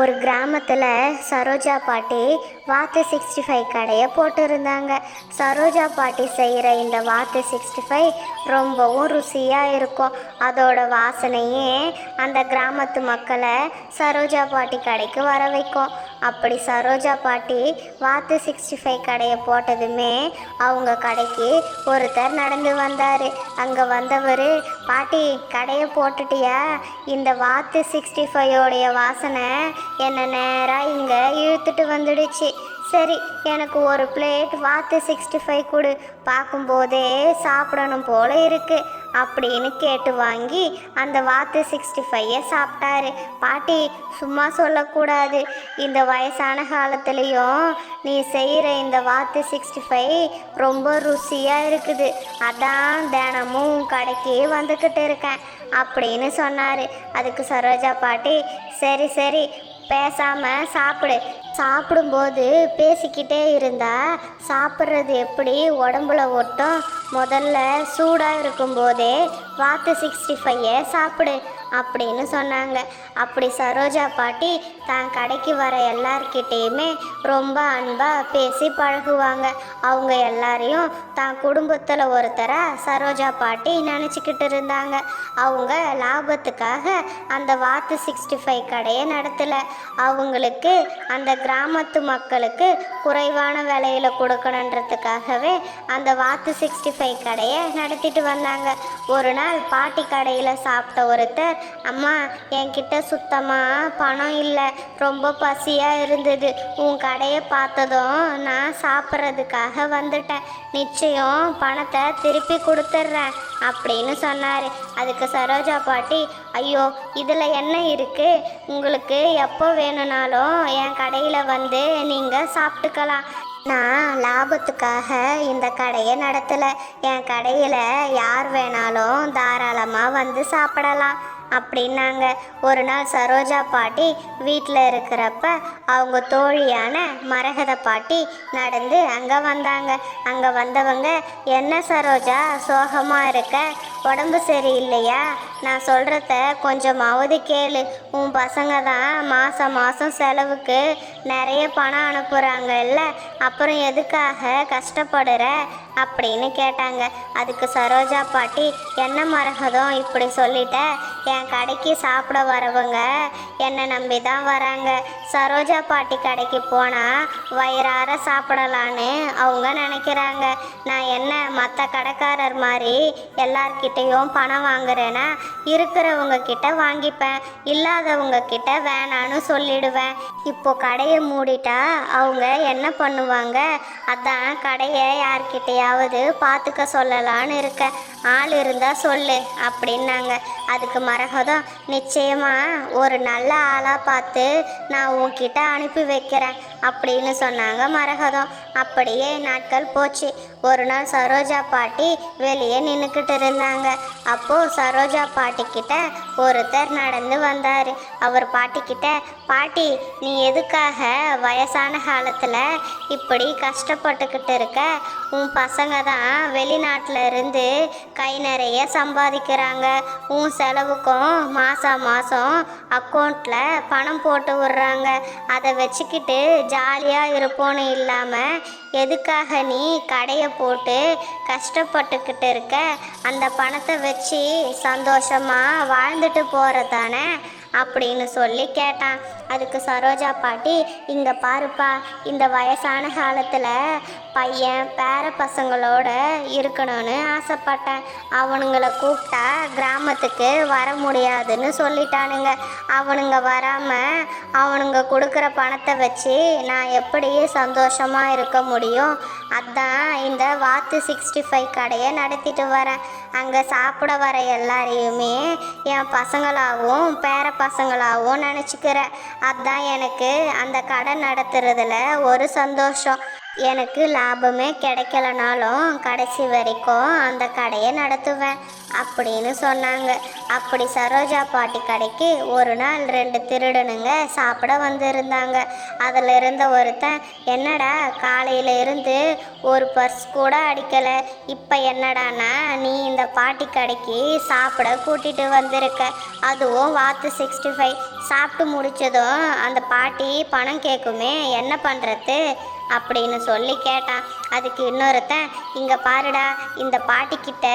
ஒரு கிராமத்தில் சரோஜா பாட்டி வாத்து சிக்ஸ்டி ஃபைவ் கடையை போட்டிருந்தாங்க. சரோஜா பாட்டி செய்கிற இந்த வாத்து சிக்ஸ்டி ஃபைவ் ரொம்பவும் ருசியாக இருக்கும். அதோட வாசனையே அந்த கிராமத்து மக்களை சரோஜா பாட்டி கடைக்கு வர வைக்கும். அப்படி சரோஜா பாட்டி வாத்து சிக்ஸ்டி ஃபைவ் கடையை போட்டதுமே அவங்க கடைக்கு ஒருத்தர் நடந்து வந்தார். அங்கே வந்தவர் பாட்டி கடையை போட்டுட்டியா? இந்த வாத்து சிக்ஸ்டி ஃபைவோடைய வாசனை என்னை நேராக இங்கே இழுத்துட்டு வந்துடுச்சு. சரி எனக்கு ஒரு பிளேட் வாத்து சிக்ஸ்டி ஃபைவ் கொடு. பார்க்கும்போதே சாப்பிடணும் போல இருக்கு. அப்படின்னு கேட்டு வாங்கி அந்த வாத்து சிக்ஸ்டி ஃபைவை சாப்பிட்டாரு. பாட்டி சும்மா சொல்லக்கூடாது. இந்த வயசான காலத்துலேயும் நீ செய்கிற இந்த வாத்து சிக்ஸ்டி ஃபைவ் ரொம்ப ருசியாக இருக்குது. அதான் தினமும் கடைக்கே கடைக்கு வந்துக்கிட்டு இருக்கேன் அப்படின்னு சொன்னார். அதுக்கு சரோஜா பாட்டி சரி சரி பேசாம சாப்பிடு. சாப்பிடும்போது பேசிக்கிட்டே இருந்தா சாப்பிட்றது எப்படி? உடம்புல ஒட்டும் முதல்ல சூடாக இருக்கும்போதே வாத்து சிக்ஸ்டி ஃபைவை சாப்பிடு. அப்படின்னு சொன்னாங்க. அப்படி சரோஜா பாட்டி தான் கடைக்கு வர எல்லார்கிட்டேயுமே ரொம்ப அன்பாக பேசி பழகுவாங்க. அவங்க எல்லாரையும் தான் குடும்பத்தில் ஒருத்தராக சரோஜா பாட்டி நினச்சிக்கிட்டு இருந்தாங்க. அவங்க லாபத்துக்காக அந்த வாத்து சிக்ஸ்டி ஃபைவ் கடையை நடத்தலை. அவங்களுக்கு அந்த கிராமத்து மக்களுக்கு குறைவான விலையில் கொடுக்கணுன்றதுக்காகவே அந்த வாத்து சிக்ஸ்டி ஃபைவ் கடையை நடத்திட்டு வந்தாங்க. ஒரு நாள் பாட்டி கடையில் சாப்பிட்ட ஒருத்தர் அம்மா என்கிட்ட சுத்தமாக பணம் இல்லை. ரொம்ப பசியாக இருந்தது. உன் கடையை பார்த்ததும் நான் சாப்பிட்றதுக்காக வந்துட்டேன். நிச்சயம் பணத்தை திருப்பி கொடுத்துட்றேன் அப்படின்னு சொன்னார். அதுக்கு சரோஜா பாட்டி ஐயோ இதில் என்ன இருக்குது உங்களுக்கு எப்போ வேணும்னாலும் என் கடையில் வந்து நீங்கள் சாப்பிட்டுக்கலாம். நான் லாபத்துக்காக இந்த கடையை நடத்தலை. என் கடையில் யார் வேணாலும் தாராளமாக வந்து சாப்பிடலாம். அப்படின்னாங்க. ஒரு நாள் சரோஜா பாட்டி வீட்டில் இருக்கிறப்ப அவங்க தோழியான மரகத பாட்டி நடந்து அங்கே வந்தாங்க. அங்கே வந்தவங்க என்ன சரோஜா சோகமாக இருக்க? உடம்பு சரியில்லையா? நான் சொல்கிறத கொஞ்சமாவது கேளு. உன் பசங்க தான் மாதம் மாதம் செலவுக்கு நிறைய பணம் அனுப்புகிறாங்கல்ல அப்புறம் எதுக்காக கஷ்டப்படுற? அப்படின்னு கேட்டாங்க. அதுக்கு சரோஜா பாட்டி என்ன மரகதம் இப்படி சொல்லிட்ட? என் கடைக்கு சாப்பிட வரவங்க என்னை நம்பி தான் வராங்க. சரோஜா பாட்டி கடைக்கு போனால் வயிறார சாப்பிடலான்னு அவங்க நினைக்கிறாங்க. நான் என்ன மற்ற கடைக்காரர் மாதிரி எல்லார்கிட்டேயும் பணம் வாங்குறேன்னா இருக்கிறவங்க கிட்ட வாங்கிப்பேன். இல்லாதவங்க கிட்ட வேணான்னு சொல்லிடுவேன். இப்போ கடையை மூடிட்டா அவங்க என்ன பண்ணுவாங்க? அதான் கடையை யார்கிட்டயாவது பார்த்துக்க சொல்லலான்னு இருக்கேன் ஆள் இருந்தால் சொல்லு அப்படின்னாங்க. அதுக்கு மரகதம் நிச்சயமாக ஒரு நல்ல ஆளாக பார்த்து நான் உன்கிட்ட அனுப்பி வைக்கிறேன் அப்படின்னு சொன்னாங்க மரகதம். அப்படியே நாட்கள் போச்சு. ஒரு நாள் சரோஜா பாட்டி வெளியே நின்றுக்கிட்டு இருந்தாங்க. அப்போது சரோஜா பாட்டிக்கிட்ட ஒருத்தர் நடந்து வந்தார். அவர் பாட்டிக்கிட்ட பாட்டி நீ எதுக்காக வயசான காலத்தில் இப்படி கஷ்டப்பட்டுக்கிட்டு இருக்க? உன் பசங்க தான் வெளிநாட்டில் இருந்து கை நிறைய சம்பாதிக்கிறாங்க. உன் செலவுக்கும் மாதம் மாதம் அக்கௌண்ட்டில் பணம் போட்டு விடுறாங்க. அதை வச்சுக்கிட்டு ஜாலியாக இருப்போன்னு இல்லாமல் எதுக்காக நீ கடையை போட்டு கஷ்டப்பட்டுக்கிட்டு இருக்க? அந்த பணத்தை வச்சு சந்தோஷமாக வாழ்ந்துட்டு போகிறதானே அப்படின்னு சொல்லி கேட்டான். அதுக்கு சரோஜா பாட்டி இங்கே பாருப்பா இந்த வயசான காலத்தில் பையன் பேர பசங்களோட இருக்கணும்னு ஆசைப்பட்டேன். அவனுங்களை கூப்பிட்டா கிராமத்துக்கு வர முடியாதுன்னு சொல்லிட்டானுங்க. அவனுங்க வராமல் அவனுங்க கொடுக்குற பணத்தை வச்சு நான் எப்படி சந்தோஷமாக இருக்க முடியும்? அதான் இந்த வாத்து சிக்ஸ்டி ஃபைவ் கடையை நடத்திட்டு வரேன். அங்கே சாப்பிட வர எல்லாரையுமே என் பசங்களாகவும் பேர பசங்களாகவும் நினச்சிக்கிறேன் அதுதான் எனக்கு அந்த கடை நடத்துறதுல ஒரு சந்தோஷம். எனக்கு லாபமே கிடைக்கலனாலும் கடைசி வரைக்கும் அந்த கடையை நடத்துவேன் அப்படின்னு சொன்னாங்க. அப்படி சரோஜா பாட்டி கடைக்கு ஒரு நாள் ரெண்டு திருடனுங்க சாப்பிட வந்திருந்தாங்க. அதில் இருந்த ஒருத்தன் என்னடா காலையில் இருந்து ஒரு பர்ஸ் கூட அடிக்கலை. இப்போ என்னடானா நீ இந்த பாட்டி கடைக்கு சாப்பிட கூட்டிகிட்டு வந்திருக்க. அதுவும் வாத்து சிக்ஸ்டி ஃபைவ் சாப்பிட்டு முடிச்சதும் அந்த பாட்டி பணம் கேட்குமே என்ன பண்ணுறது அப்படின்னு சொல்லி கேட்டான் அதுக்கு இன்னொருத்தன் இங்கே பாருடா இந்த பாட்டிக்கிட்ட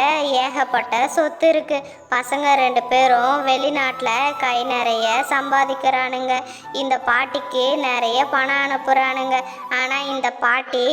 ஏகப்பட்ட சொத்து இருக்குது பசங்க ரெண்டு பேரும் வெளிநாட்டில் கை நிறைய சம்பாதிக்கிறானுங்க. இந்த பாட்டிக்கு நிறைய பணம் அனுப்புகிறானுங்க ஆனால் இந்த பாட்டி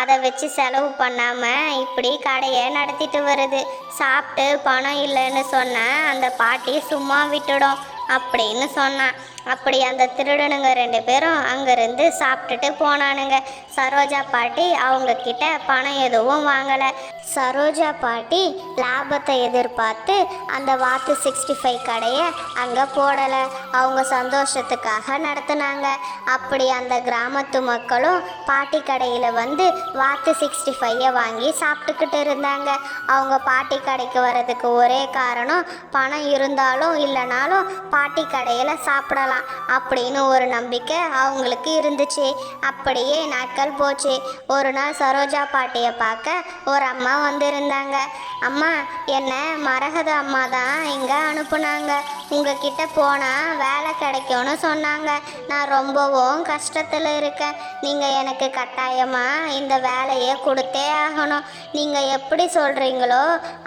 அதை வச்சு செலவு பண்ணாமல் இப்படி கடையை நடத்திட்டு வருது. சாப்பிட்டு பணம் இல்லைன்னு சொன்னால் அந்த பாட்டி சும்மா விட்டுடும். அப்படின்னு சொன்னான். அப்படி அந்த திருடனுங்க ரெண்டு பேரும் அங்கேருந்து சாப்பிட்டுட்டு போனானுங்க. சரோஜா பாட்டி அவங்க கிட்ட பணம் எதுவும் வாங்கலை. சரோஜா பாட்டி லாபத்தை எதிர்பார்த்து அந்த வாத்து சிக்ஸ்டி ஃபைவ் கடையை அங்கே போடலை. அவங்க சந்தோஷத்துக்காக நடத்துனாங்க. அப்படி அந்த கிராமத்து மக்களும் பாட்டி கடையில் வந்து வாத்து சிக்ஸ்டி ஃபைவை வாங்கி சாப்பிட்டுக்கிட்டு இருந்தாங்க. அவங்க பாட்டி கடைக்கு வர்றதுக்கு ஒரே காரணம் பணம் இருந்தாலும் இல்லைனாலும் பாட்டி கடையில் சாப்பிடலாம் அப்படின்னு ஒரு நம்பிக்கை அவங்களுக்கு இருந்துச்சு. அப்படியே நாட்கள் போச்சு. ஒரு நாள் சரோஜா பாட்டியை பார்க்க ஒரு அம்மா வந்திருந்தாங்க. அம்மா என்ன மரகத அம்மா தான் இங்கே அனுப்புனாங்க. உங்ககிட்ட போனால் வேலை கிடைக்கும்னு சொன்னாங்க. நான் ரொம்பவும் கஷ்டத்தில் இருக்கேன். நீங்கள் எனக்கு கட்டாயமாக இந்த வேலையை கொடுத்தே ஆகணும். நீங்கள் எப்படி சொல்கிறீங்களோ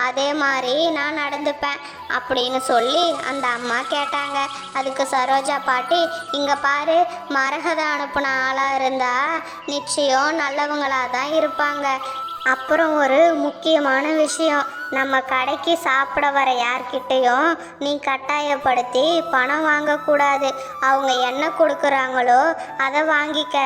அதே மாதிரி நான் நடந்துப்பேன் அப்படின்னு சொல்லி அந்த அம்மா கேட்டாங்க. அதுக்கு சரோஜா பாட்டி இங்கே பாரு மரகத அனுப்புன ஆளாக இருந்தால் நிச்சயம் நல்லவங்களாக தான் இருப்பாங்க. அப்புறம் ஒரு முக்கியமான விஷயம். நம்ம கடைக்கு சாப்பிட வர யார்கிட்டேயும் நீ கட்டாயப்படுத்தி பணம் வாங்கக்கூடாது. அவங்க என்ன கொடுக்குறாங்களோ அதை வாங்கிக்க.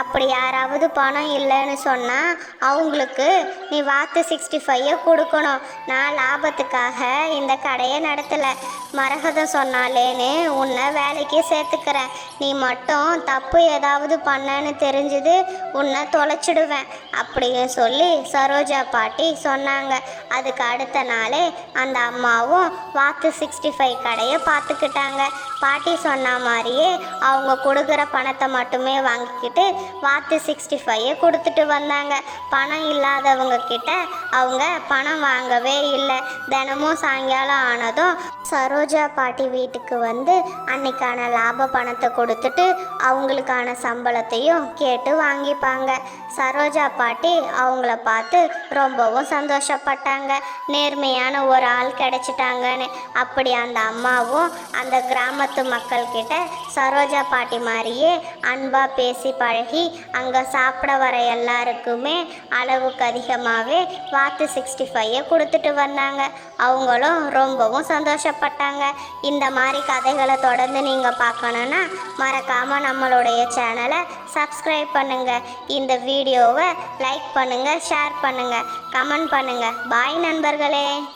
அப்படி யாராவது பணம் இல்லைன்னு சொன்னால் அவங்களுக்கு நீ வாத்து சிக்ஸ்டி ஃபைவை கொடுக்கணும். நான் லாபத்துக்காக இந்த கடையை நடத்தலை. மரகதம் சொன்னாலேன்னு உன்னை வேலைக்கு சேர்த்துக்கிறேன். நீ மட்டும் தப்பு ஏதாவது பண்ணன்னு தெரிஞ்சது உன்னை தொலைச்சிடுவேன். அப்படின்னு சொல்லி சரோஜா பாட்டி சொன்னாங்க. அதுக்கு அடுத்த நாளே அந்த அம்மாவும் வாத்து சிக்ஸ்டி ஃபைவ் கடையை பார்த்துக்கிட்டாங்க. பாட்டி சொன்ன மாதிரியே அவங்க கொடுக்குற பணத்தை மட்டுமே வாங்கிக்கிட்டு வாத்து சிக்ஸ்டி ஃபைவை கொடுத்துட்டு வந்தாங்க. பணம் இல்லாதவங்க கிட்ட அவங்க பணம் வாங்கவே இல்லை. தினமும் சாயங்காலம் ஆனதும் சரோஜா பாட்டி வீட்டுக்கு வந்து அன்னைக்கான லாப பணத்தை கொடுத்துட்டு அவங்களுக்கான சம்பளத்தையும் கேட்டு வாங்கிப்பாங்க. சரோஜா பாட்டி அவங்கள பார்த்து ரொம்பவும் சந்தோஷப்பட்டாங்க. நேர்மையான ஒரு ஆள் கிடைச்சிட்டாங்கன்னு. அப்படி அந்த அம்மாவும் அந்த கிராமத்து மக்கள்கிட்ட சரோஜா பாட்டி மாதிரியே அன்பாக பேசி பழகி அங்கே சாப்பிட வர எல்லாருக்குமே அளவுக்கு அதிகமாகவே வாத்து சிக்ஸ்டி ஃபைவை கொடுத்துட்டு வந்தாங்க. அவங்களும் ரொம்பவும் சந்தோஷப்பட்டாங்க. இந்த மாதிரி கதைகளை தொடர்ந்து நீங்கள் பார்க்கணுன்னா மறக்காமல் நம்மளுடைய சேனலை சப்ஸ்கிரைப் பண்ணுங்கள் இந்த வீடியோவை லைக் பண்ணுங்கள் ஷேர் பண்ணுங்கள் கமெண்ட் பண்ணுங்கள் பாய் நண்பர்கள். 个嘞。